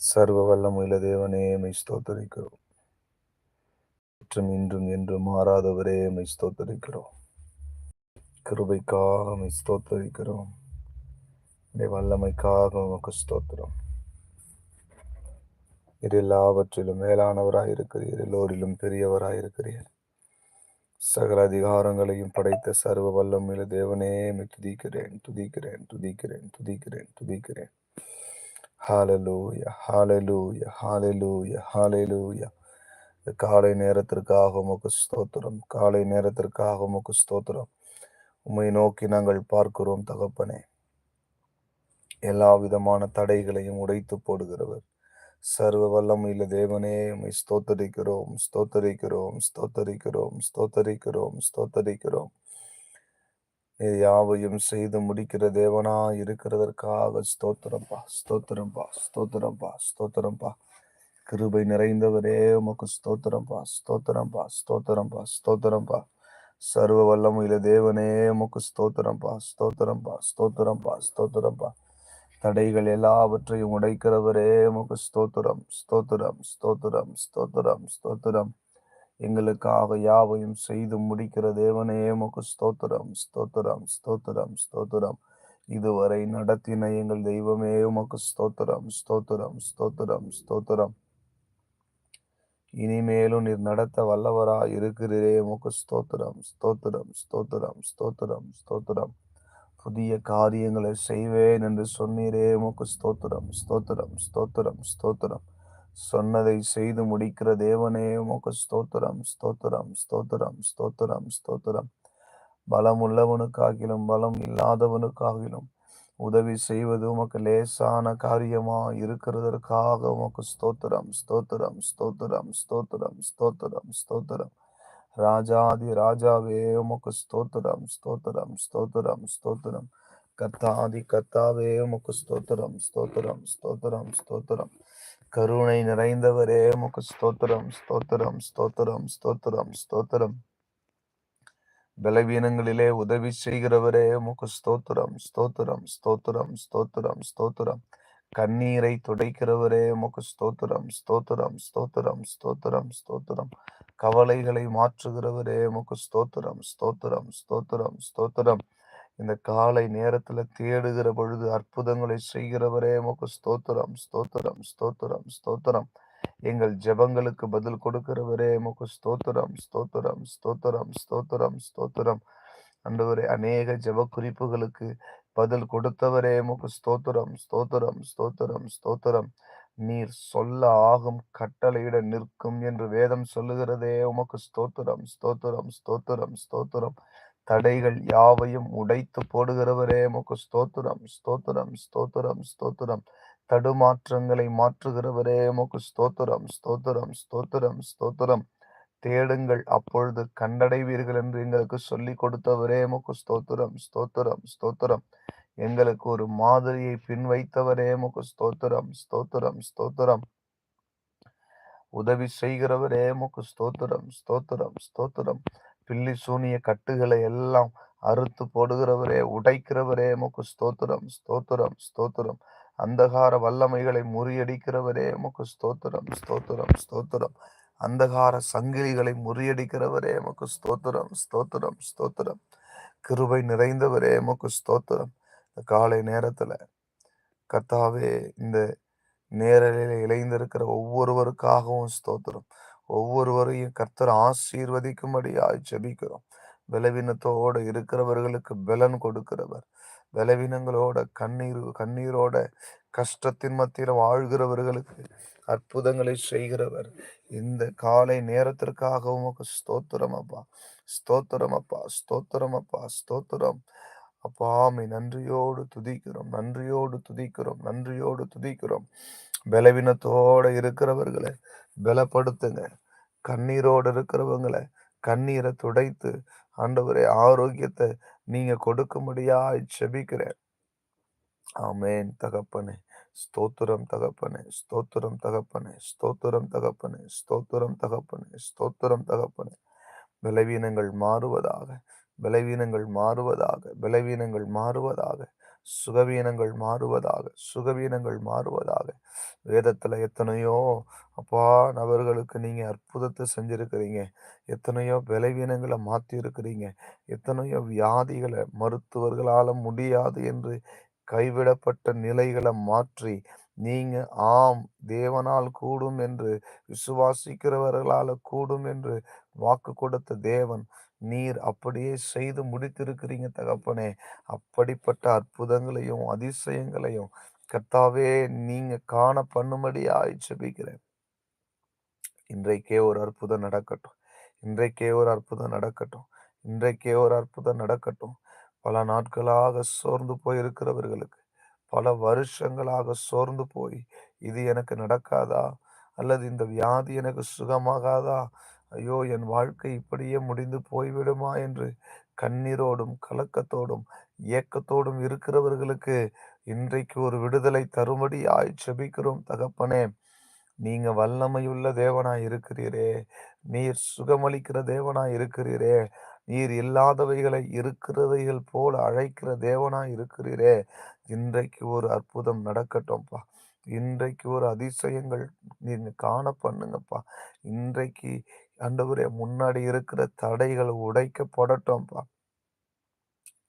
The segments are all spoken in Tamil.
சர்வ வல்லமுள்ள தேவனே மை ஸ்தோத்தரிக்கிறோம். மற்றும் இன்றும் என்றும் மாறாதவரே மை ஸ்தோத்தரிக்கிறோம். கிருபைக்காக மை ஸ்தோத்தரிக்கிறோம். வல்லமைக்காக உமக்கு ஸ்தோத்திரம். இது எல்லாவற்றிலும் மேலானவராய் இருக்கிறீர் எல்லோரிலும் பெரியவராய் இருக்கிறீர். சகல அதிகாரங்களையும் படைத்த சர்வ வல்லம் தேவனே மை துதிக்கிறேன் துதிக்கிறேன் துதிக்கிறேன் துதிக்கிறேன் துதிக்கிறேன். ஹாலலூயா ஹாலலூயா ஹாலலூயா ஹாலலூயா காலை நேரத்திற்காக உமக்கு ஸ்தோத்திரம் காலை நேரத்திற்காக உமக்கு ஸ்தோத்திரம். உம்மை நோக்கி நாங்கள் பார்க்கிறோம் தகப்பனே. எல்லா விதமான தடைகளையும் உடைத்து போடுகிறவர். சர்வ வல்லமையில தேவனே உம்மை ஸ்தோத்தரிக்கிறோம் ஸ்தோத்தரிக்கிறோம் ஸ்தோத்தரிக்கிறோம் ஸ்தோத்தரிக்கிறோம் ஸ்தோத்தரிக்கிறோம். யாவையும் செய்து முடிக்கிற தேவனா இருக்கிறதற்காக ஸ்தோத்திரம்பா ஸ்தோத்திரம்பா ஸ்தோத்திரம்பா ஸ்தோத்திரம்பா. கிருபை நிறைந்தவரே உமக்கு ஸ்தோத்திரம்பா ஸ்தோத்திரம்பா ஸ்தோத்திரம்பா ஸ்தோத்திரம்பா. சர்வ வல்லமையில தேவனே உமக்கு ஸ்தோத்திரம்பா ஸ்தோத்திரம்பா ஸ்தோத்திரம்பா ஸ்தோத்திரம்பா. தடைகள் எல்லாவற்றையும் உடைக்கிறவரே உமக்கு ஸ்தோத்திரம் ஸ்தோத்திரம் ஸ்தோத்திரம் ஸ்தோத்திரம் ஸ்தோத்திரம். எங்களுக்காக யாவையும் செய்து முடிக்கிற தேவனே உமக்கு ஸ்தோத்திரம் ஸ்தோத்திரம் ஸ்தோத்திரம் ஸ்தோத்திரம். இதுவரை நடத்தின எங்கள் தெய்வமே உமக்கு ஸ்தோத்திரம் ஸ்தோத்திரம் ஸ்தோத்திரம் ஸ்தோத்திரம். இனிமேலும் நீர் நடத்த வல்லவரா இருக்கிறீரே உமக்கு ஸ்தோத்திரம் ஸ்தோத்திரம் ஸ்தோத்திரம் ஸ்தோத்திரம் ஸ்தோத்திரம். புதிய காரியங்களை செய்வேன் என்று சொன்னீரே உமக்கு ஸ்தோத்திரம் ஸ்தோத்திரம் ஸ்தோத்திரம் ஸ்தோத்திரம். சொன்னதை செய்து முடிக்கிற தேவனே உமக்கு ஸ்தோத்திரம் ஸ்தோத்திரம் ஸ்தோத்திரம் ஸ்தோத்திரம் ஸ்தோத்திரம் பலம் உள்ளவனுக்காகிலும் பலம் இல்லாதவனுக்காகிலும் உதவி செய்வது உமக்கு லேசான காரியமா இருக்கிறதற்காக உமக்கு ஸ்தோத்திரம் ஸ்தோத்திரம் ஸ்தோத்திரம் ஸ்தோத்திரம் ஸ்தோத்திரம் ஸ்தோத்திரம் ராஜாதி ராஜாவே உமக்கு ஸ்தோத்திரம் ஸ்தோத்திரம் ஸ்தோத்திரம் ஸ்தோத்திரம் கத்தாதி கத்தாவே உமக்கு ஸ்தோத்திரம் ஸ்தோத்திரம் ஸ்தோத்திரம் ஸ்தோத்திரம் கருணை நிறைந்தவரே உமக்கு ஸ்தோத்திரம் ஸ்தோத்திரம் ஸ்தோத்திரம் ஸ்தோத்திரம் ஸ்தோத்திரம் பலவீனங்களிலே உதவி செய்கிறவரே உமக்கு ஸ்தோத்திரம் ஸ்தோத்திரம் ஸ்தோத்திரம் ஸ்தோத்திரம் ஸ்தோத்திரம் கண்ணீரை துடைக்கிறவரே முக ஸ்தோத்திரம் ஸ்தோத்திரம் ஸ்தோத்திரம் ஸ்தோத்திரம் ஸ்தோத்திரம் கவலைகளை மாற்றுகிறவரே முக ஸ்தோத்திரம் ஸ்தோத்திரம் ஸ்தோத்திரம் ஸ்தோத்திரம் இந்த காலை நேரத்துல தேடுகிற பொழுது அற்புதங்களை செய்கிறவரே உமக்கு ஸ்தோத்திரம் ஸ்தோத்திரம் ஸ்தோத்திரம் ஸ்தோத்திரம். எங்கள் ஜெபங்களுக்கு பதில் கொடுக்கிறவரே உமக்கு ஸ்தோத்திரம் ஸ்தோத்திரம் ஸ்தோத்திரம் ஸ்தோத்திரம் ஸ்தோத்திரம். அண்டவரே அநேக ஜெப குறிப்புகளுக்கு பதில் கொடுத்தவரே உமக்கு ஸ்தோத்திரம் ஸ்தோத்திரம் ஸ்தோத்திரம் ஸ்தோத்திரம். நீர் சொல்ல ஆகும் கட்டளையிட நிற்கும் என்று வேதம் சொல்லுகிறதே உமக்கு ஸ்தோத்திரம் ஸ்தோத்திரம் ஸ்தோத்திரம் ஸ்தோத்திரம். தடைகள் யாவையும் உடைத்து போடுகிறவரே. உமக்கு ஸ்தோத்திரம் ஸ்தோத்திரம் ஸ்தோத்திரம் ஸ்தோத்திரம். தடுமாற்றங்களை மாற்றுகிறவரே. உமக்கு ஸ்தோத்திரம் ஸ்தோத்திரம் ஸ்தோத்திரம் ஸ்தோத்திரம். தேடுங்கள் அப்பொழுது கண்டடைவீர்கள் என்று எங்களுக்கு சொல்லி கொடுத்தவரே. உமக்கு ஸ்தோத்திரம் ஸ்தோத்திரம் ஸ்தோத்திரம். எங்களுக்கு ஒரு மாதிரியை பின் வைத்தவரே உமக்கு ஸ்தோத்திரம் ஸ்தோத்திரம் ஸ்தோத்திரம். உதவி செய்கிறவரே. உமக்கு ஸ்தோத்திரம் ஸ்தோத்திரம் ஸ்தோத்திரம். பில்லி சூனிய கட்டுகளை எல்லாம் அறுத்து போடுகிறவரே உடைக்கிறவரே முக்கு ஸ்தோத்திரம் ஸ்தோத்திரம் ஸ்தோத்திரம். அந்தகார வல்லமைகளை முறியடிக்கிறவரே முக்கு ஸ்தோத்திரம் ஸ்தோத்திரம் ஸ்தோத்திரம். அந்தகார சங்கிலிகளை முறியடிக்கிறவரே முக்கு ஸ்தோத்திரம் ஸ்தோத்திரம் ஸ்தோத்திரம். கிருபை நிறைந்தவரே முக்கு ஸ்தோத்திரம். இந்த காலை நேரத்துல கத்தாவே இந்த நேரலில் இணைந்திருக்கிற ஒவ்வொருவருக்காகவும் ஸ்தோத்திரம். ஒவ்வொருவரையும் கர்த்தர் ஆசீர்வதிக்கும்படியாய் ஜெபிக்கிறோம். பலவீனத்தோடு இருக்கிறவர்களுக்கு பலன் கொடுக்கிறவர். பலவீனங்களோட கண்ணீர் கண்ணீரோட கஷ்டத்தின் மத்தியில் வாழ்கிறவர்களுக்கு அற்புதங்களை செய்கிறவர். இந்த காலை நேரத்திற்காக உமக்கு ஸ்தோத்திரம் அப்பா. ஸ்தோத்திரம் அப்பா. ஸ்தோத்திரம் அப்பா. ஸ்தோத்திரம். அப்பாமை நன்றியோடு துதிக்கிறோம். நன்றியோடு துதிக்கிறோம். நன்றியோடு துதிக்கிறோம். பலவீனத்தோட இருக்கிறவர்களை பலப்படுத்துங்க. கண்ணீரோடு இருக்கிறவங்களை கண்ணீரை துடைத்து ஆண்டவரே ஆரோக்கியத்தை நீங்க கொடுக்கும்படியா செபிக்கிறேன். ஆமேன். தகப்பனே ஸ்தோத்திரம் தகப்பனே ஸ்தோத்திரம் தகப்பனே ஸ்தோத்திரம் தகப்பனே ஸ்தோத்திரம் தகப்பனே ஸ்தோத்திரம் தகப்பனே. விளைவீனங்கள் மாறுவதாக விளைவீனங்கள் மாறுவதாக விளைவீனங்கள் மாறுவதாக சுகவீனங்கள் மாறுவதாக சுகவீனங்கள் மாறுவதாக. வேதத்துல எத்தனையோ அப்பா நபர்களுக்கு நீங்க அற்புதத்தை செஞ்சுருக்கிறீங்க. எத்தனையோ பலவீனங்களை மாத்தி இருக்கிறீங்க எத்தனையோ வியாதிகளை மருத்துவர்களால முடியாது என்று கைவிடப்பட்ட நிலைகளை மாற்றி நீங்க ஆம் தேவனால் கூடும் என்று விசுவாசிக்கிறவர்களால கூடும் என்று வாக்கு கொடுத்த தேவன் நீர் அப்படியே செய்து முடித்திருக்கிறீங்க தகப்பனே. அப்படிப்பட்ட அற்புதங்களையும் அதிசயங்களையும் கர்த்தாவே நீங்க காண பண்ணும்படியாய் ஜெபிக்கிறேன். இன்றைக்கே ஒரு அற்புதம் நடக்கட்டும். இன்றைக்கே ஒரு அற்புதம் நடக்கட்டும். இன்றைக்கே ஒரு அற்புதம் நடக்கட்டும். பல நாட்களாக சோர்ந்து போயிருக்கிறவர்களுக்கு பல வருஷங்களாக சோர்ந்து போய் இது எனக்கு நடக்காதா? அல்லது இந்த வியாதி எனக்கு சுகமாகாதா? ஐயோ என் வாழ்க்கை இப்படியே முடிந்து போய்விடுமா? என்று கண்ணீரோடும் கலக்கத்தோடும் ஏக்கத்தோடும் இருக்கிறவர்களுக்கு இன்றைக்கு ஒரு விடுதலை தரும்படியாய் செபிக்கிறோம் தகப்பனே. நீங்க வல்லமையுள்ள தேவனாய் இருக்கிறீரே. நீர் சுகமளிக்கிற தேவனாய் இருக்கிறீரே. நீர் இல்லாதவைகளை இருக்கிறவைகள் போல அழைக்கிற தேவனாய் இருக்கிறீரே. இன்றைக்கு ஒரு அற்புதம் நடக்கட்டும்ப்பா இன்றைக்கு ஒரு அதிசயங்கள் நீ காண பண்ணுங்கப்பா. இன்றைக்கு அண்டவரே முன்னாடி இருக்கிற தடைகள் உடைக்கப்படட்டும்ப்பா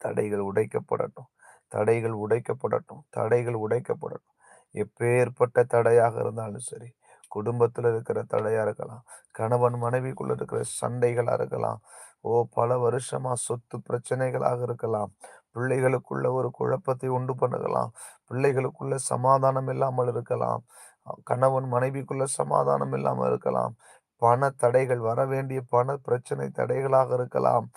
தடைகள் உடைக்கப்படட்டும். தடைகள் உடைக்கப்படட்டும். தடைகள் உடைக்கப்படட்டும். எப்பேற்பட்ட தடையாக இருந்தாலும் சரி குடும்பத்தில் இருக்கிற தடையாக இருக்கலாம் கணவன் மனைவிக்குள்ள இருக்கிற சண்டைகளாக இருக்கலாம் ஓ பல வருஷமா சொத்து பிரச்சனைகளாக இருக்கலாம். பிள்ளைகளுக்குள்ள ஒரு குழப்பத்தை உண்டு பண்ணலாம் பிள்ளைகளுக்குள்ள சமாதானம் இல்லாமல் இருக்கலாம். கணவன் மனைவிக்குள்ள சமாதானம் இல்லாமல் இருக்கலாம். பண தடைகள் வர வேண்டிய பண பிரச்சனை தடைகளாக இருக்கலாம்.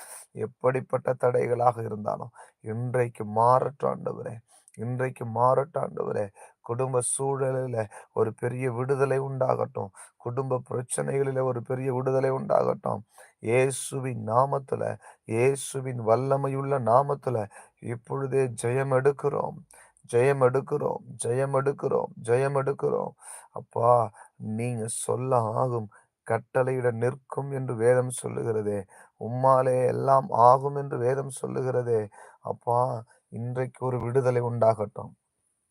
எப்படிப்பட்ட தடைகளாக இருந்தாலும் இன்றைக்கு மாறட்டாண்டவரே இன்றைக்கு மாறட்டாண்டவரே குடும்ப சூழலில் ஒரு பெரிய விடுதலை உண்டாகட்டும். குடும்ப பிரச்சனைகளில் ஒரு பெரிய விடுதலை உண்டாகட்டும். இயேசுவின் நாமத்தில் இயேசுவின் வல்லமையுள்ள நாமத்தில் இப்பொழுதே ஜெயம் எடுக்கிறோம் ஜெயம் எடுக்கிறோம் ஜெயம் எடுக்கிறோம் ஜெயம் எடுக்கிறோம் அப்பா நீங்க சொல்ல ஆகும் கட்டளையிட நிற்கும் என்று வேதம் சொல்லுகிறதே. உம்மாலே எல்லாம் ஆகும் என்று வேதம் சொல்லுகிறதே. அப்பா இன்றைக்கு ஒரு விடுதலை உண்டாகட்டும்.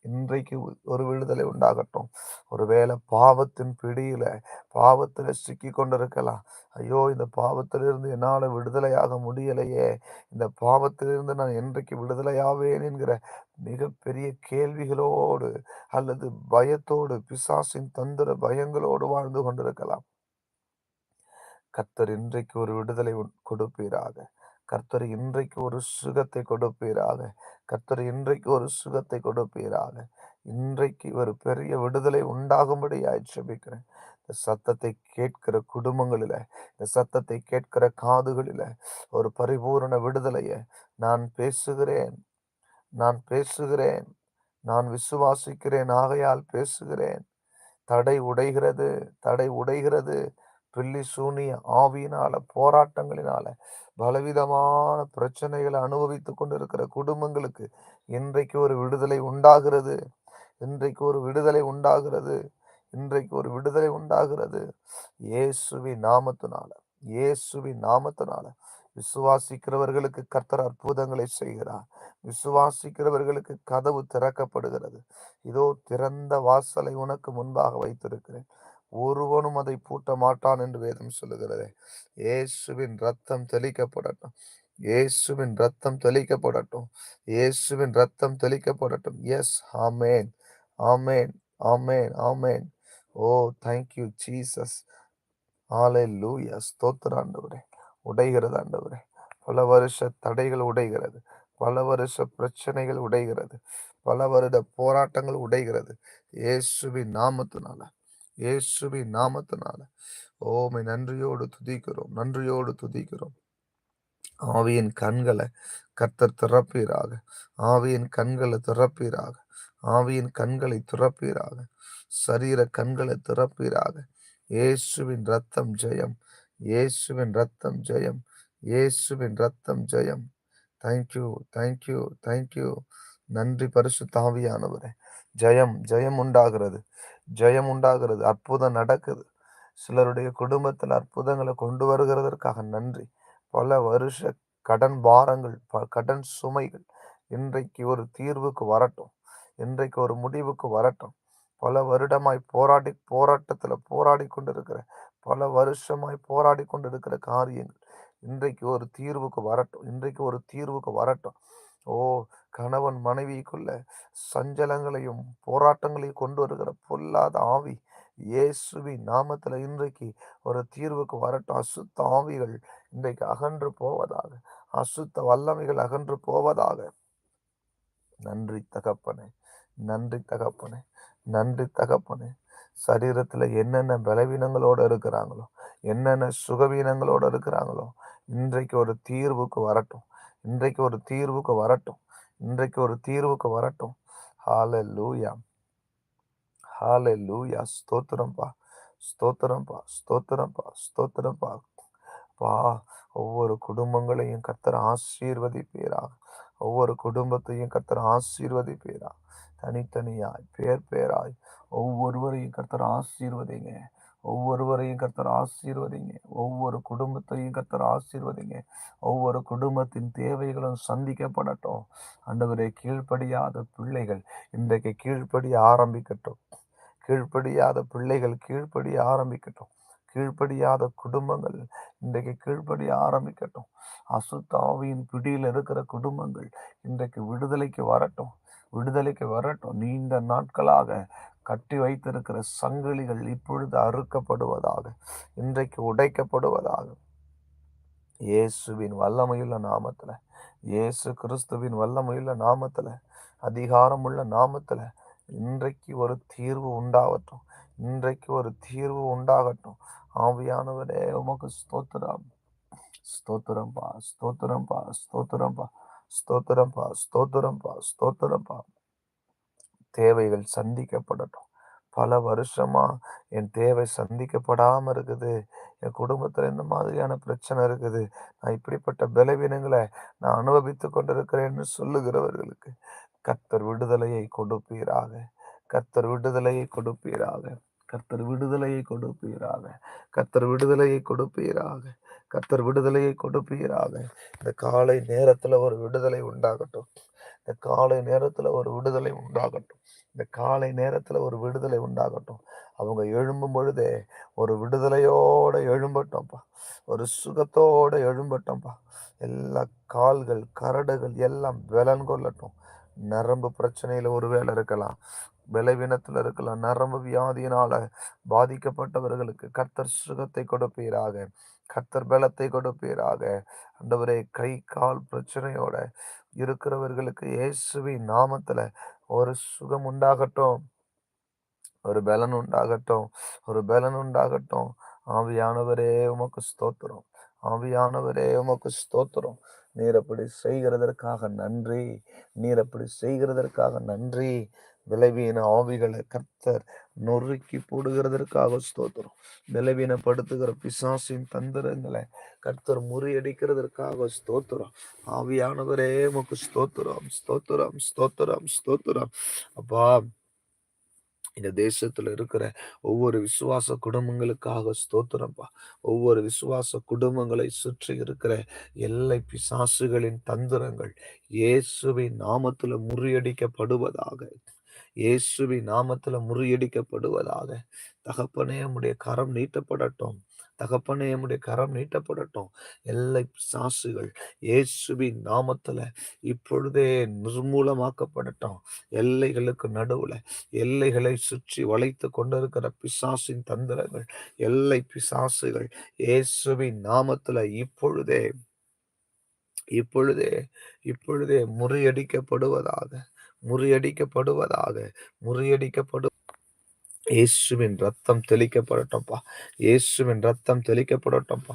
இன்றைக்கு ஒரு விடுதலை உண்டாகட்டும். ஒருவேளை பாவத்தின் பிடியில பாவத்துல சிக்கி கொண்டிருக்கலாம். ஐயோ இந்த பாவத்திலிருந்து என்னால விடுதலையாக முடியலையே. இந்த பாவத்திலிருந்து நான் என்றைக்கு விடுதலையாவேன் என்கிற மிகப்பெரிய கேள்விகளோடு அல்லது பயத்தோடு பிசாசின் தந்திர பயங்களோடு வாழ்ந்து கொண்டிருக்கலாம். கர்த்தர் இன்றைக்கு ஒரு விடுதலை உண்- கொடுப்பீராக. கர்த்தர் இன்றைக்கு ஒரு சுகத்தை கொடுப்பீராக. கர்த்தர் இன்றைக்கு ஒரு சுகத்தை கொடுப்பீராக. இன்றைக்கு ஒரு பெரிய விடுதலை உண்டாகும்படி ஜெபிக்கிறேன். இந்த சத்தத்தை கேட்கிற குடும்பங்களில இந்த சத்தத்தை கேட்கிற காதுகளில ஒரு பரிபூரண விடுதலையை நான் பேசுகிறேன். நான் பேசுகிறேன். நான் விசுவாசிக்கிறேன். ஆகையால் பேசுகிறேன். தடை உடைகிறது. தடை உடைகிறது. பில்லி சூனிய ஆவியினால போராட்டங்களினால பலவிதமான பிரச்சனைகளை அனுபவித்துக் கொண்டிருக்கிற குடும்பங்களுக்கு இன்றைக்கு ஒரு விடுதலை உண்டாகிறது. இன்றைக்கு ஒரு விடுதலை உண்டாகிறது. இன்றைக்கு ஒரு விடுதலை உண்டாகிறது. இயேசுவி நாமத்தினால இயேசுவி நாமத்தினால விசுவாசிக்கிறவர்களுக்கு கர்த்தர் அற்புதங்களை செய்கிறார். விசுவாசிக்கிறவர்களுக்கு கதவு திறக்கப்படுகிறது. இதோ திறந்த வாசலை உனக்கு முன்பாக வைத்திருக்கிறேன். ஒருவனும் அதை பூட்ட மாட்டான் என்று வேதம் சொல்லுகிறது. இயேசுவின் ரத்தம் தெளிக்கப்படட்டும். இயேசுவின் ரத்தம் தெளிக்கப்படட்டும். இயேசுவின் ரத்தம் தெளிக்கப்படட்டும். எஸ் ஆமேன் ஆமேன் ஆமேன் ஆமேன் ஓ தேங்க்யூ ஜீசஸ் ஹalleluya ஸ்தோத்திர ஆண்டவரே. உடைகிறது ஆண்டவரே. பல வருஷ தடைகள் உடைகிறது. பல வருஷ பிரச்சனைகள் உடைகிறது. பல வருட போராட்டங்கள் உடைகிறது. இயேசுவின் நாமத்தினால. இயேசுவின் நாமத்தினால. ஓமை நன்றியோடு துதிக்கிறோம் நன்றியோடு துதிக்கிறோம். ஆவியின் கண்களை கர்த்தர் திறப்பீராக. ஆவியின் கண்களை திறப்பீராக. ஆவியின் கண்களை திறப்பீராக. சரீர கண்களை திறப்பீராக. இயேசுவின் ரத்தம் ஜெயம். இயேசுவின் ரத்தம் ஜெயம். இயேசுவின் ரத்தம் ஜெயம். தேங்க்யூ தேங்க்யூ தேங்க்யூ நன்றி பரிசு தாவியானவரே ஜெயம் ஜெயம் உண்டாகிறது. ஜெயம் உண்டாகிறது அற்புதம் நடக்குது. சிலருடைய குடும்பத்தில் அற்புதங்களை கொண்டு வருகிறதற்காக நன்றி. பல வருஷ கடன் பாரங்கள் ப- கடன் சுமைகள் இன்றைக்கு ஒரு தீர்வுக்கு வரட்டும். இன்றைக்கு ஒரு முடிவுக்கு வரட்டும். பல வருடமாய் போராடி போராட்டத்தில் போராடி கொண்டிருக்கிற பல வருஷமாய் போராடி கொண்டிருக்கிற காரியங்கள் இன்றைக்கு ஒரு தீர்வுக்கு வரட்டும். இன்றைக்கு ஒரு தீர்வுக்கு வரட்டும். ஓ கணவன் மனைவிக்குள்ள சஞ்சலங்களையும் போராட்டங்களையும் கொண்டு வருகிற பொல்லாத ஆவி இயேசுவி நாமத்தில் இன்றைக்கு ஒரு தீர்வுக்கு வரட்டும். அசுத்த ஆவிகள் இன்றைக்கு அகன்று போவதாக அசுத்த வல்லமைகள் அகன்று போவதாக. நன்றி தகப்பனே நன்றி தகப்பனே நன்றி தகப்பனே. சரீரத்தில் என்னென்ன பலவீனங்களோடு இருக்கிறாங்களோ என்னென்ன சுகவீனங்களோடு இருக்கிறாங்களோ இன்றைக்கு ஒரு தீர்வுக்கு வரட்டும். இன்றைக்கு ஒரு தீர்வுக்கு வரட்டும். இன்றைக்கு ஒரு தீர்வுக்கு வரட்டும். ஹalleluya லூயா ஸ்தோத்திரம்பா ஸ்தோத்திரம்பா ஸ்தோத்திரம்பா ஸ்தோத்திரம்பா. பா ஒவ்வொரு குடும்பங்களையும் கத்தர் ஆசீர்வதிப்பீராக. ஒவ்வொரு குடும்பத்தையும் கத்தர் ஆசீர்வதிப்பீராக. தனித்தனியாய் பேர் பேராய் ஒவ்வொருவரையும் கத்தர் ஆசீர்வதிங்க. ஒவ்வொருவரையும் கத்தர் ஆசீர்வதிங்க. ஒவ்வொரு குடும்பத்தையும் கத்தர் ஆசீர்வதிங்க. ஒவ்வொரு குடும்பத்தின் தேவைகளும் சந்திக்கப்படட்டும். ஆண்டவரே கீழ்ப்படியாத பிள்ளைகள் இன்றைக்கு கீழ்ப்படி ஆரம்பிக்கட்டும். கீழ்ப்படியாத பிள்ளைகள் கீழ்ப்படி ஆரம்பிக்கட்டும். கீழ்ப்படியாத குடும்பங்கள் இன்றைக்கு கீழ்ப்படி ஆரம்பிக்கட்டும். அசுத்தாவியின் பிடியில் இருக்கிற குடும்பங்கள் இன்றைக்கு விடுதலைக்கு வரட்டும். விடுதலைக்கு வரட்டும். நீண்ட நாட்களாக கட்டி வைத்திருக்கிற சங்கிலிகள் இப்பொழுது அறுக்கப்படுவதாக இன்றைக்கு உடைக்கப்படுவதாக. இயேசுவின் வல்லமையுள்ள நாமத்துல இயேசு கிறிஸ்துவின் வல்லமையுள்ள நாமத்துல அதிகாரமுள்ள நாமத்துல இன்றைக்கு ஒரு தீர்வு உண்டாகட்டும். இன்றைக்கு ஒரு தீர்வு உண்டாகட்டும். ஆவியானவரே உமக்கு ஸ்தோத்திரம். ஸ்தோத்திரம்பா ஸ்தோத்திரம்பா ஸ்தோத்திரம்பா ஸ்தோத்திரம்பா ஸ்தோத்திரம்பா ஸ்தோத்திரம்பா. தேவைகள் சந்திக்கப்படட்டும். பல வருஷமா என் தேவை சந்திக்கப்படாம இருக்குது. என் குடும்பத்துல இந்த மாதிரியான பிரச்சனை இருக்குது. நான் இப்படிப்பட்ட பலவீனங்களை நான் அனுபவித்து கொண்டிருக்கிறேன்னு சொல்லுகிறவர்களுக்கு கர்த்தர் விடுதலையை கொடுப்பீராக. கர்த்தர் விடுதலையை கொடுப்பீராக. கர்த்தர் விடுதலையை கொடுப்பீராக. கர்த்தர் விடுதலையை கொடுப்பீராக. கர்த்தர் விடுதலையை கொடுப்பீராக. இந்த காலை நேரத்துல ஒரு விடுதலை உண்டாகட்டும். இந்த காலை நேரத்தில் ஒரு விடுதலை உண்டாகட்டும். இந்த காலை நேரத்தில் ஒரு விடுதலை உண்டாகட்டும். அவங்க எழும்பும் பொழுதே ஒரு விடுதலையோட எழும்பட்டோம்ப்பா. ஒரு சுகத்தோடு எழும்பட்டோம்ப்பா. எல்லா கால்கள் கரடுகள் எல்லாம் விலன் கொள்ளட்டும். நரம்பு பிரச்சனையில் ஒரு வேலை இருக்கலாம். விளைவினத்தில் இருக்கலாம். நரம்பு வியாதியினால பாதிக்கப்பட்டவர்களுக்கு கர்த்தர் சுகத்தை கொடுப்பீராக. கர்த்தர் பலத்தை கொடுப்பீராக. ஆண்டவரே கை கால் பிரச்சனையோட இருக்கிறவர்களுக்கு இயேசுவின் நாமத்துல ஒரு சுகம் உண்டாகட்டும். ஒரு பலன் உண்டாகட்டும். ஒரு பலன் உண்டாகட்டும். ஆவியானவரே உமக்கு ஸ்தோத்திரம். ஆவியானவரே உமக்கு ஸ்தோத்திரம். நீர் அப்படி செய்கிறதற்காக நன்றி. நீர் அப்படி செய்கிறதற்காக நன்றி. விளைவீன ஆவிகளை கர்த்தர் நொறுக்கி போடுகிறதற்காக ஸ்தோத்திரம். விளைவீனப்படுத்துகிற பிசாசின் தந்திரங்களை கர்த்தர் முறியடிக்கிறதற்காக ஸ்தோத்திரம். ஆவியானவரே உமக்கு ஸ்தோத்திரம் ஸ்தோத்திரம் ஸ்தோத்திரம் ஸ்தோத்திரம். அப்பா இந்த தேசத்துல இருக்கிற ஒவ்வொரு விசுவாச குடும்பங்களுக்காக ஸ்தோத்திரம்பா. ஒவ்வொரு விசுவாச குடும்பங்களை சுற்றி இருக்கிற எல்லை பிசாசுகளின் தந்திரங்கள் இயேசுவின் நாமத்துல முறியடிக்கப்படுவதாக. இயேசுவின் நாமத்துல முறியடிக்கப்படுவதாக. தகப்பனே நம்முடைய கரம் நீட்டப்படட்டும். தகப்பனே உம்முடைய கரம் நீட்டப்படட்டும். எல்லை பிசாசுகள் இயேசுவின் நாமத்துல இப்பொழுதே நிர்மூலமாக்கப்படட்டும். எல்லைகளுக்கு நடுவுல எல்லைகளை சுற்றி வளைத்து கொண்டிருக்கிற பிசாசின் தந்திரங்கள் எல்லை பிசாசுகள் இயேசுவின் நாமத்துல இப்பொழுதே இப்பொழுதே இப்பொழுதே முறியடிக்கப்படுவதாக முறியடிக்கப்படுவதாக முறியடிக்கப்படு இயேசுவின் ரத்தம் தெளிக்கப்படட்டும்ப்பா இயேசுவின் ரத்தம் தெளிக்கப்படட்டும்ப்பா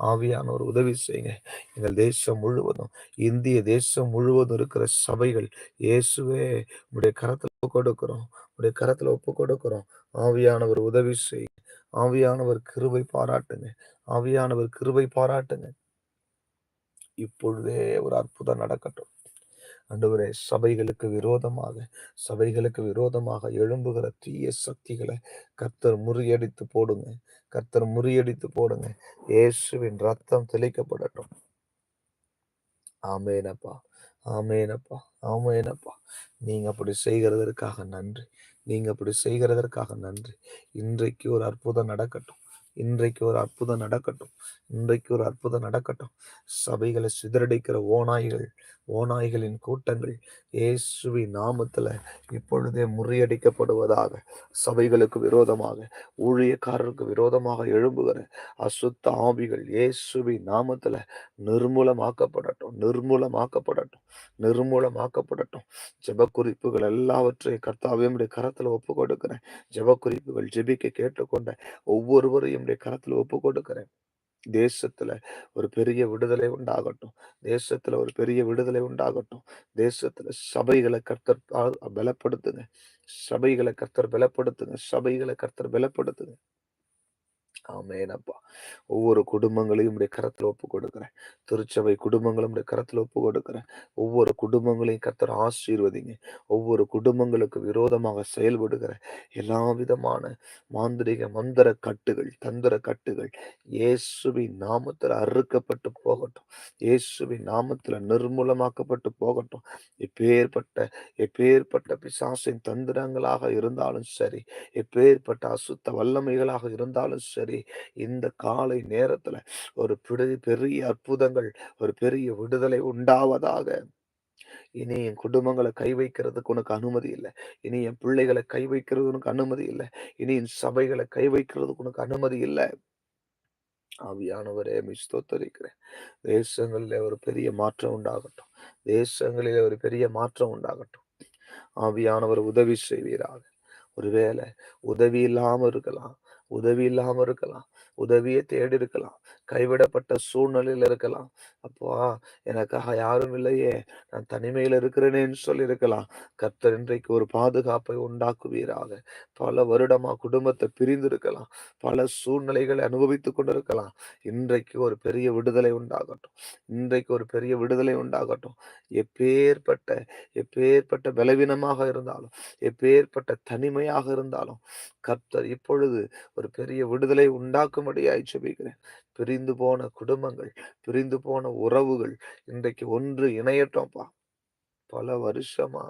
ஆவியானவர் உதவி செய்யுங்க. எங்கள் தேசம் முழுவதும் இந்திய தேசம் முழுவதும் இருக்கிற சபைகள் இயேசுவே உடைய கரத்துல ஒப்பு கொடுக்கிறோம். உடைய கரத்துல ஒப்பு கொடுக்கிறோம். ஆவியானவர் உதவி செய்யுங்க. ஆவியானவர் கிருபை பாராட்டுங்க. ஆவியானவர் கிருபை பாராட்டுங்க. இப்பொழுதே ஒரு அற்புதம் நடக்கட்டும். அன்றுவரே சபைகளுக்கு விரோதமாக சபைகளுக்கு விரோதமாக எழும்புகிற தீய சக்திகளை கர்த்தர் முறியடித்து போடுங்க. கர்த்தர் முறியடித்து போடுங்க. இயேசுவின் ரத்தம் தெளிக்கப்படட்டும். ஆமேனப்பா ஆமேனப்பா ஆமேனப்பா நீங்க அப்படி செய்கிறதற்காக நன்றி. நீங்க அப்படி செய்கிறதற்காக நன்றி. இன்றைக்கு ஒரு அற்புதம் நடக்கட்டும். இன்றைக்கு ஒரு அற்புதம் நடக்கட்டும். இன்றைக்கு ஒரு அற்புதம் நடக்கட்டும். சபைகளை சிதறடிக்கிற ஓநாய்கள் ஓநாய்களின் கூட்டங்கள் இயேசுவி நாமத்துல இப்பொழுதே முறியடிக்கப்படுவதாக சபைகளுக்கு விரோதமாக ஊழியக்காரருக்கு விரோதமாக எழும்புகிற அசுத்த ஆவிகள் இயேசுவி நாமத்துல நிர்மூலமாக்கப்படட்டும் நிர்மூலமாக்கப்படட்டும் நிர்மூலமாக்கப்படட்டும். ஜெப குறிப்புகள் எல்லாவற்றையும் கர்த்தாவே உம்முடைய கரத்துல ஒப்பு கொடுக்கிறேன் ஜெப குறிப்புகள் ஜெபிக்க கேட்டுக்கொண்ட ஒவ்வொருவரையும் கரத்துல ஒப்பு கொடுக்கிறேன் தேசத்துல ஒரு பெரிய விடுதலை உண்டாகட்டும். தேசத்துல ஒரு பெரிய விடுதலை உண்டாகட்டும். தேசத்துல சபைகளை கர்த்தர் பலப்படுத்துங்க. சபைகளை கர்த்தர் பலப்படுத்துங்க. சபைகளை கர்த்தர் பலப்படுத்துங்க. ஆமேனப்பா ஒவ்வொரு குடும்பங்களையும் உடைய கரத்துல ஒப்பு கொடுக்குறேன் திருச்சபை குடும்பங்களும் உடைய கரத்துல ஒப்பு கொடுக்குறேன் ஒவ்வொரு குடும்பங்களையும் கத்தர் ஆசீர்வதிங்க. ஒவ்வொரு குடும்பங்களுக்கு விரோதமாக செயல்படுகிற எல்லா விதமான மாந்திரிக மந்திர கட்டுகள் தந்திர கட்டுகள் இயேசுவின் நாமத்துல அறுக்கப்பட்டு போகட்டும். இயேசுவின் நாமத்துல நிர்மூலமாக்கப்பட்டு போகட்டும். எப்பேற்பட்ட எப்பேற்பட்ட பிசாசின் தந்திரங்களாக இருந்தாலும் சரி எப்பேற்பட்ட அசுத்த வல்லமைகளாக இருந்தாலும் சரி மாதிரி இந்த காலை நேரத்துல ஒரு பெரிய அற்புதங்கள் ஒரு பெரிய விடுதலை உண்டாவதாக. இனி என் குடும்பங்களை கை வைக்கிறதுக்கு உனக்கு அனுமதி இல்லை. இனி என் பிள்ளைகளை கை வைக்கிறது உனக்கு அனுமதி இல்லை. இனி என் சபைகளை கை வைக்கிறதுக்கு உனக்கு அனுமதி இல்லை. ஆவியானவரே மிஸ்தோத்தரிக்கிறேன் தேசங்களில் ஒரு பெரிய மாற்றம் உண்டாகட்டும். தேசங்களில் ஒரு பெரிய மாற்றம் உண்டாகட்டும். ஆவியானவர் உதவி செய்வீராக. ஒருவேளை உதவி இல்லாமல் இருக்கலாம். உதவி இல்லாம இருக்கலாம். உதவியை தேடி இருக்கலாம். கைவிடப்பட்ட சூழ்நிலையில் இருக்கலாம். அப்போ எனக்காக யாரும் இல்லையே நான் தனிமையில் இருக்கிறேனேன்னு சொல்லி இருக்கலாம் கர்த்தர் இன்றைக்கு ஒரு பாதுகாப்பை உண்டாக்குவீராக. பல வருடமா குடும்பத்தை பிரிந்து இருக்கலாம் பல சூழ்நிலைகளை அனுபவித்துக் கொண்டிருக்கலாம். இன்றைக்கு ஒரு பெரிய விடுதலை உண்டாகட்டும். இன்றைக்கு ஒரு பெரிய விடுதலை உண்டாகட்டும். எப்பேற்பட்ட எப்பேற்பட்ட பலவீனமாக இருந்தாலும் எப்பேற்பட்ட தனிமையாக இருந்தாலும் கர்த்தர் இப்பொழுது ஒரு பெரிய விடுதலை உண்டாக்கும்படியாய் ஜெபிக்கிறேன். பிரிந்து போன குடும்பங்கள் பிரிந்து போன உறவுகள் இன்றைக்கு ஒன்று இணையட்டோம்ப்பா பல வருஷமா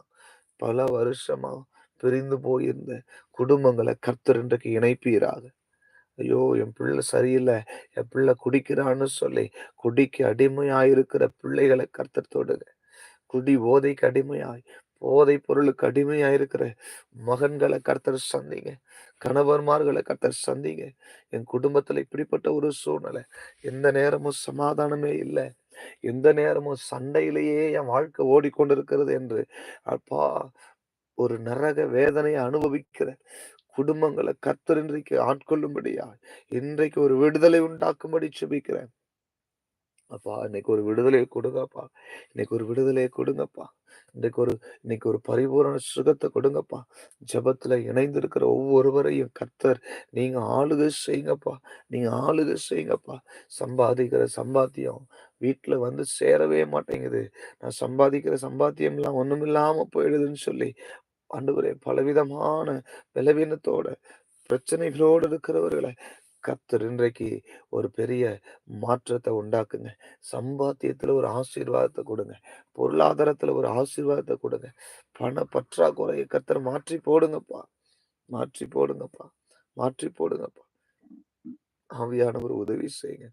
பல வருஷமா பிரிந்து போயிருந்த குடும்பங்களை கர்த்தர் இன்றைக்கு இணைப்பீராக. ஐயோ என் பிள்ளை சரியில்லை என் பிள்ளை குடிக்கிறான்னு சொல்லி குடிக்கு அடிமையாயிருக்கிற பிள்ளைகளை கர்த்தர் தொடுங்க. குடி போதைக்கு அடிமையாய் போதை பொருளுக்கு அடிமையாயிருக்கிற மகன்களை கர்த்தர் சந்திங்க. கணவன்மார்களை கர்த்தர் சந்திங்க. என் குடும்பத்துல இப்படிப்பட்ட ஒரு சூழ்நிலை. எந்த நேரமும் சமாதானமே இல்லை. எந்த நேரமும் சண்டையிலேயே என் வாழ்க்கை ஓடிக்கொண்டிருக்கிறது என்று அப்பா ஒரு நரக வேதனையை அனுபவிக்கிற குடும்பங்களை கர்த்தர் இன்றைக்கு ஆட்கொள்ளும்படியா இன்றைக்கு ஒரு விடுதலை உண்டாக்கும்படி சுபிக்கிறேன் அப்பா இன்னைக்கு ஒரு விடுதலையை கொடுங்கப்பா. இன்னைக்கு ஒரு விடுதலையை கொடுங்கப்பா. இன்னைக்கு ஒரு இன்னைக்கு ஒரு பரிபூரண சுகத்தை கொடுங்கப்பா. ஜபத்துல இணைந்திருக்கிற ஒவ்வொருவரையும் கர்த்தர் நீங்க ஆளுகை செய்யுங்கப்பா. நீங்க ஆளுகை செய்யுங்கப்பா. சம்பாதிக்கிற சம்பாத்தியம் வீட்டில் வந்து சேரவே மாட்டேங்குது. நான் சம்பாதிக்கிற சம்பாத்தியம்லாம் ஒன்றும் இல்லாமல் போயிடுதுன்னு சொல்லி ஆண்டவரே பலவிதமான பலவீனத்தோட பிரச்சனைகளோடு இருக்கிறவர்களை கர்த்தர் இன்றைக்கு ஒரு பெரிய மாற்றத்தை உண்டாக்குங்க. சம்பாத்தியத்தில் ஒரு ஆசீர்வாதத்தை கொடுங்க. பொருளாதாரத்தில் ஒரு ஆசீர்வாதத்தை கொடுங்க. பண பற்றாக்குறையை கர்த்தர் மாற்றி போடுங்கப்பா. மாற்றி போடுங்கப்பா. மாற்றி போடுங்கப்பா. ஆவியானவர் உதவி செய்யுங்க.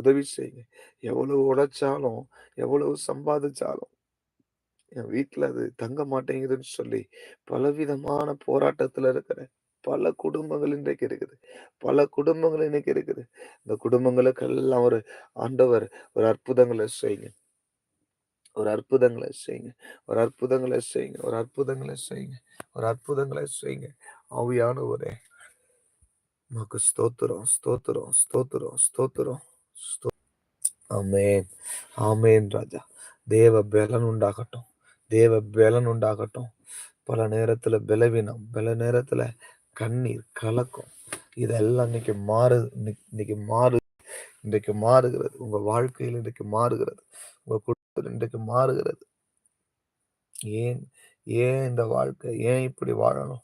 உதவி செய்யுங்க. எவ்வளவு உழைச்சாலும் எவ்வளவு சம்பாதிச்சாலும் என் வீட்டில் அது தங்க மாட்டேங்குதுன்னு சொல்லி பலவிதமான போராட்டத்தில் இருக்கிறேன். பல குடும்பங்கள் இன்றைக்கு இருக்குது. பல குடும்பங்கள் இன்னைக்கு இருக்குது. இந்த குடும்பங்களுக்கெல்லாம் ஒரு ஆண்டவர் ஒரு அற்புதங்களை செய்யுங்க. ஒரு அற்புதங்களை செய்யுங்க. ஒரு அற்புதங்களை செய்யுங்க. ஒரு அற்புதங்களை செய்யுங்க. ஒரு அற்புதங்களை செய்யுங்க. ஆவியானவரே உமக்கு ஸ்தோத்திரம் ஸ்தோத்திரம் ஸ்தோத்திரம் ஸ்தோத்திரம் ஸ்தோ- ஆமேன் ராஜா. தேவ பலன் உண்டாகட்டும். தேவ பலன் உண்டாகட்டும். பல நேரத்துல பலவீனம் பல நேரத்துல கண்ணீர் கலக்கம். இதெல்லாம் இன்னைக்கு மாறு இன்னைக்கு மாறு இன்றைக்கு மாறுகிறது. உங்க வாழ்க்கையில் இன்றைக்கு மாறுகிறது. உங்க குடும்பத்தில் இன்றைக்கு மாறுகிறது. ஏன் ஏன் இந்த வாழ்க்கை? ஏன் இப்படி வாழணும்?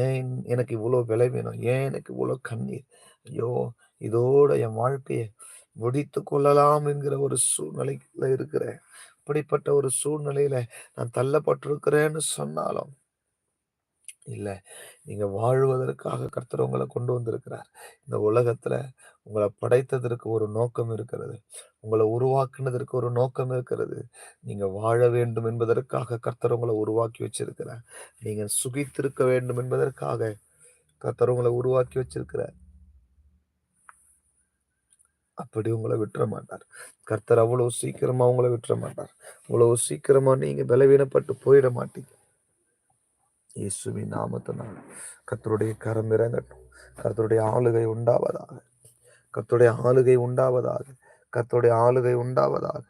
ஏன் எனக்கு இவ்வளோ விலை வேணும்? ஏன் எனக்கு இவ்வளோ கண்ணீர்? ஐயோ இதோட என் வாழ்க்கையை முடித்து கொள்ளலாம் என்கிற ஒரு சூழ்நிலையில இருக்கிறேன். இப்படிப்பட்ட ஒரு சூழ்நிலையில நான் தள்ளப்பட்டிருக்கிறேன்னு சொன்னாலும் இல்லை. நீங்கள் வாழ்வதற்காக கர்த்தர் உங்களை கொண்டு வந்திருக்கிறார். இந்த உலகத்தில் உங்களை படைத்ததற்கு ஒரு நோக்கம் இருக்கிறது. உங்களை உருவாக்குனதற்கு ஒரு நோக்கம் இருக்கிறது. நீங்கள் வாழ வேண்டும் என்பதற்காக கர்த்தர் உங்களை உருவாக்கி வச்சிருக்கிறார். நீங்கள் சுகித்திருக்க வேண்டும் என்பதற்காக கர்த்தர் உங்களை உருவாக்கி வச்சிருக்கிறார். அப்படி உங்களை விட்டுற மாட்டார். கர்த்தர் அவ்வளவு சீக்கிரமா உங்களை விட்டுற மாட்டார். அவ்வளவு சீக்கிரமா நீங்க பலவீனப்பட்டு போயிட மாட்டீங்க. இயேசுவி நாமத்தினால் கத்தருடைய கரம் இறங்கட்டும் கத்தருடைய ஆளுகை உண்டாவதாக. கத்தருடைய ஆளுகை உண்டாவதாக. கத்தருடைய ஆளுகை உண்டாவதாக.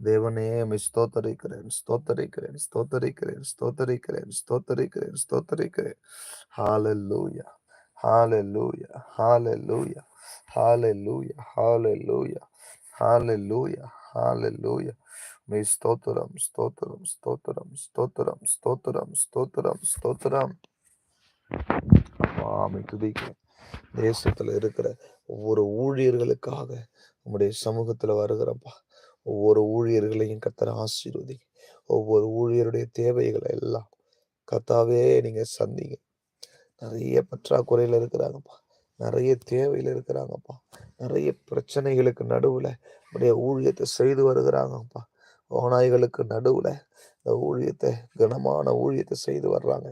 தேவனே ஸ்தோத்தரிக்கிறேன் ஸ்தோத்தரிக்கிறேன் ஸ்தோத்தரிக்கிறேன் ஸ்தோத்தரிக்கிறேன் ஸ்தோத்தரிக்கிறேன் ஸ்தோத்தரிக்கிறேன். Hallelujah hallelujah hallelujah hallelujah hallelujah hallelujah hallelujah மே ஸ்தோத்திரம் ஸ்தோத்திரம் ஸ்தோத்திரம் ஸ்தோத்திரம் ஸ்தோத்திரம் ஸ்தோத்திரம் ஸ்தோத்திரம் ஆமை துதிக்கிறேன் தேசத்துல இருக்கிற ஒவ்வொரு ஊழியர்களுக்காக நம்முடைய சமூகத்துல வருகிறப்பா ஒவ்வொரு ஊழியர்களையும் கத்தர ஆசீர்வதி ஒவ்வொரு ஊழியருடைய தேவைகளை எல்லாம் கத்தாவே நீங்க சந்திங்க நிறைய பற்றாக்குறையில இருக்கிறாங்கப்பா நிறைய தேவையில இருக்கிறாங்கப்பா நிறைய பிரச்சனைகளுக்கு நடுவுல நம்முடைய ஊழியத்தை செய்து வருகிறாங்கப்பா ஓநாய்களுக்கு நடுவில் இந்த ஊழியத்தை கனமான ஊழியத்தை செய்து வர்றாங்க.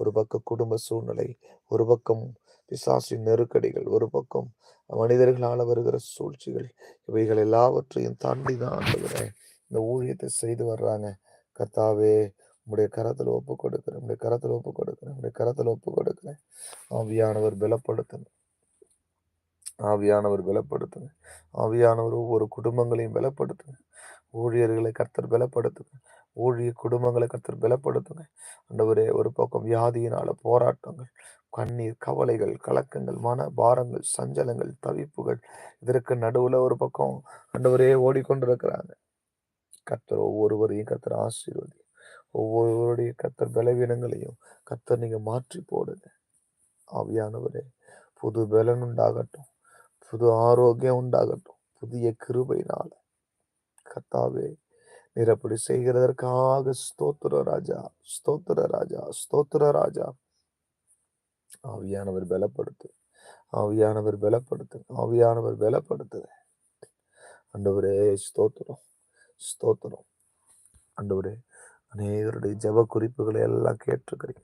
ஒரு பக்கம் குடும்ப சூழ்நிலை ஒரு பக்கம் பிசாசின் நெருக்கடிகள் ஒரு பக்கம் மனிதர்களால் வருகிற சூழ்ச்சிகள் இவைகள் எல்லாவற்றையும் தாண்டி தான் ஆண்டுகிற இந்த ஊழியத்தை செய்து வர்றாங்க. கர்த்தாவே உங்களுடைய கரத்தில் ஒப்பு கொடுக்குறேன் உங்களுடைய கரத்தில் ஒப்பு கொடுக்குறேன் உங்களுடைய கரத்தில் ஒப்பு கொடுக்கிறேன் ஆவியானவர் பலப்படுத்தணும் ஆவியானவர் பலப்படுத்துங்க. ஆவியானவர் ஒவ்வொரு குடும்பங்களையும் பலப்படுத்துங்க. ஊழியர்களை கர்த்தர் பலப்படுத்துங்க. ஊழிய குடும்பங்களை கர்த்தர் பலப்படுத்துங்க. ஆண்டவரே ஒரு பக்கம் வியாதியினால போராட்டங்கள் கண்ணீர் கவலைகள் கலக்கங்கள் மன பாரங்கள் சஞ்சலங்கள் தவிப்புகள் இதற்கு நடுவுல ஒரு பக்கம் ஆண்டவரே ஓடிக்கொண்டிருக்கிறாங்க. கர்த்தர் ஒவ்வொருவரையும் கர்த்தர் ஆசீர்வதி ஒவ்வொருவருடைய கர்த்தர் பலவீனங்களையும் கர்த்தர் நீங்க மாற்றி போடுங்க. ஆவியானவரே புது பலன் உண்டாகட்டும். புது ஆரோக்கியம் உண்டாகட்டும். புதிய கிருபையினால. கத்தாவே நீர் அப்படி செய்கிறதற்காக ஸ்தோத்திர ராஜா ஸ்தோத்திர ராஜா ஸ்தோத்திர ராஜா. ஆவியானவர் பலப்படுத்து ஆவியானவர் பலப்படுத்து ஆவியானவர் பலப்படுத்து. அண்டவரே ஸ்தோத்திரம் ஸ்தோத்திரம். அண்டவரே அநேகருடைய ஜப குறிப்புகளை எல்லாம் கேட்டிருக்கிறீங்க.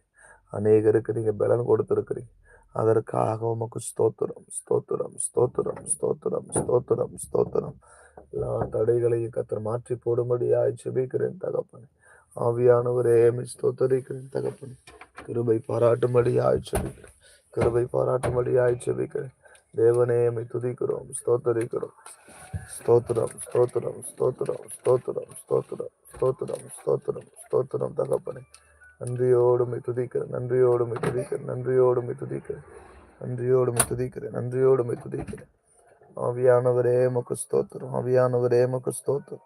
அநேகருக்கு நீங்க பலன் கொடுத்துருக்குறீங்க. அதற்காக உமக்கு ஸ்தோத்திரம் ஸ்தோத்திரம் ஸ்தோத்திரம் ஸ்தோத்திரம் ஸ்தோத்திரம் ஸ்தோத்திரம். எல்லா தடைகளையும் கத்தர் மாற்றி போடும்படியாய் செபிக்கிறேன் தகப்பனே. ஆவியானவரே உம்மை ஸ்தோத்தரிக்கிறேன் தகப்பனே. கிருபை பாராட்டும்படியாய் செபிக்கிறேன் கிருபை பாராட்டும்படியாய் செபிக்கிறேன் தேவனே உம்மை துதிக்கிறோம் ஸ்தோத்தரிக்கிறோம். ஸ்தோத்திரம் ஸ்தோத்திரம் ஸ்தோத்திரம் ஸ்தோத்திரம் ஸ்தோத்திரம் ஸ்தோத்திரம் ஸ்தோத்திரம் ஸ்தோத்திரம் தகப்பனே. நன்றியோடுமை துதிக்கிறேன் நன்றியோடுமை துதிக்கிறேன் நன்றியோடுமை துதிக்கிறேன். நன்றியோடுமை துதிக்கிறேன் நன்றியோடுமை துதிக்கிறேன். ஆவியானவரே மக்கு ஸ்தோத்திரம். ஆவியானவரே மக்கு ஸ்தோத்திரம்.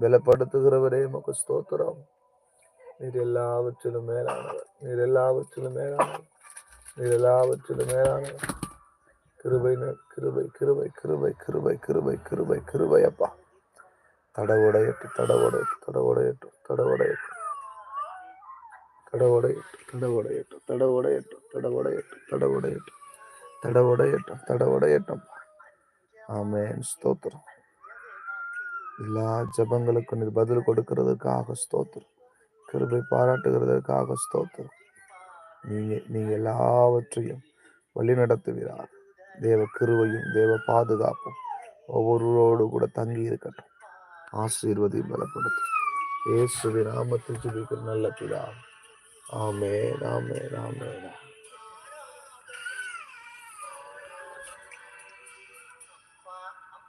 பலப்படுத்துகிறவரே மக்கு ஸ்தோத்திரம். நீர் எல்லாவற்றிலும் மேலானவர். நீர் எல்லாவற்றிலும் மேலானவர். நீர் எல்லாவற்றிலும் மேலானவர். கிருபை கிருபை கிருபை கிருபை கிருபை கிருபை கிருபை கிருபை அப்பா. தடவுடையட்டு தடவுடையட்டு தடவுடையட்டு தடவுடையட்டு தடவுடையட்டு தடவுடையட்டு தடவுடையட்டு தடவுடையட்டு தடவுடையட்டு தடவுடையட்டும் தடவுடையட்டும் ஆமேன். ஸ்தோத்திரம். எல்லா ஜெபங்களுக்கும் நீர் பதில் கொடுக்கறதுக்காக ஸ்தோத்திரம். கிருபை பாராட்டுகிறதுக்காக ஸ்தோத்திரம். நீங்க நீங்க எல்லாவற்றையும் வழி நடத்துவீராக தேவ கிருவையும் தேவ பாதுகாப்பும் ஒவ்வொருவரோடு கூட தங்கி இருக்கட்டும். ஆசீர்வதையும் பலப்படுத்தும். இயேசுவின் நாமத்தில் ஜெபிக்கிற நல்ல பிதா. ராமே ராமே ராம்